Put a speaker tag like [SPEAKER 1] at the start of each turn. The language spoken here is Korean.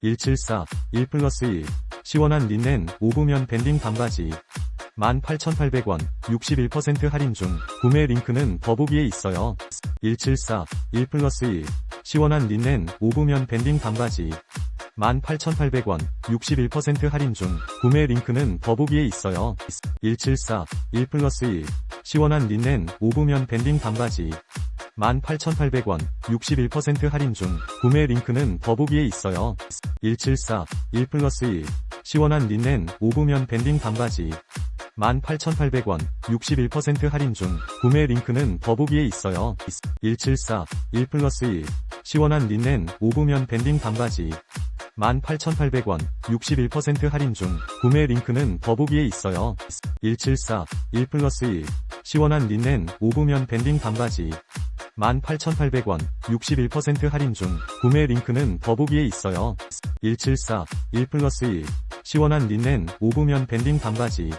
[SPEAKER 1] 174, 1 플러스 1. 시원한 린넨 오브면 밴딩 반바지. 18,800원, 61% 할인 중. 구매 링크는 더보기에 있어요. 174, 1 플러스 1. 시원한 린넨 오브면 밴딩 반바지. 18,800원, 61% 할인 중. 구매 링크는 더보기에 있어요. 174, 1 플러스 1. 시원한 린넨 오브면 밴딩 반바지. 18,800원, 61% 할인 중. 구매 링크는 더보기에 있어요. 174, 1 플러스 1. 시원한 린넨 오브면 밴딩 반바지. 18,800원, 61% 할인 중. 구매 링크는 더보기에 있어요. 174, 1 플러스 1. 시원한 린넨 오브면 밴딩 반바지. 18,800원, 61% 할인 중. 구매 링크는 더보기에 있어요. 174, 1 플러스 1. 시원한 린넨 오브면 밴딩 반바지. 18,800원, 61% 할인 중. 구매 링크는 더보기에 있어요. 174, 1 플러스 1. 시원한 린넨 오브면 밴딩 반바지.